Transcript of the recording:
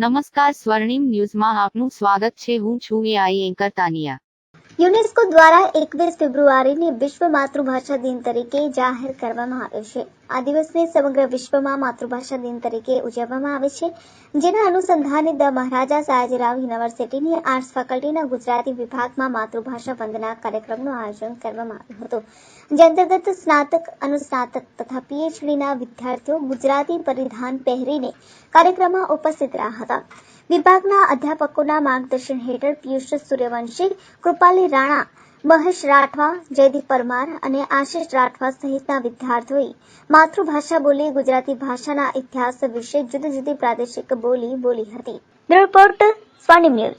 નમસ્કાર સ્વર્ણિમ ન્યૂઝમાં આપનું સ્વાગત છે. હું છું એઆઈ એન્કર તાનિયા. યુનેસ્કો દ્વારા એકવીસ ફેબ્રુઆરીને વિશ્વ માતૃભાષા દિન તરીકે જાહેર કરવામાં આવ્યો છે. આ દિવસને સમગ્ર વિશ્વમાં માતૃભાષા દિન તરીકે ઉજવવામાં આવે છે, જેના અનુસંધાને દ મહારાજા સયાજીરાવ યુનિવર્સિટીની આર્ટ્સ ફેકલ્ટીના ગુજરાતી વિભાગમાં માતૃભાષા વંદના કાર્યક્રમનું આયોજન કરવામાં આવ્યું હતું. જે અંતર્ગત સ્નાતક, અનુસ્નાતક તથા પીએચડીના વિદ્યાર્થીઓ ગુજરાતી પરિધાન પહેરીને કાર્યક્રમમાં ઉપસ્થિત રહ્યા હતા. વિભાગના અધ્યાપકોના માર્ગદર્શન હેઠળ પિયુષ સૂર્યવંશી, કૃપાલી રાણા, મહેશ રાઠવા, જયદીપ પરમાર અને આશિષ રાઠવા સહિતના વિદ્યાર્થીઓએ માતૃભાષા બોલી ગુજરાતી ભાષાના ઇતિહાસ વિશે જુદી જુદી પ્રાદેશિક બોલી બોલી હતી. Report news.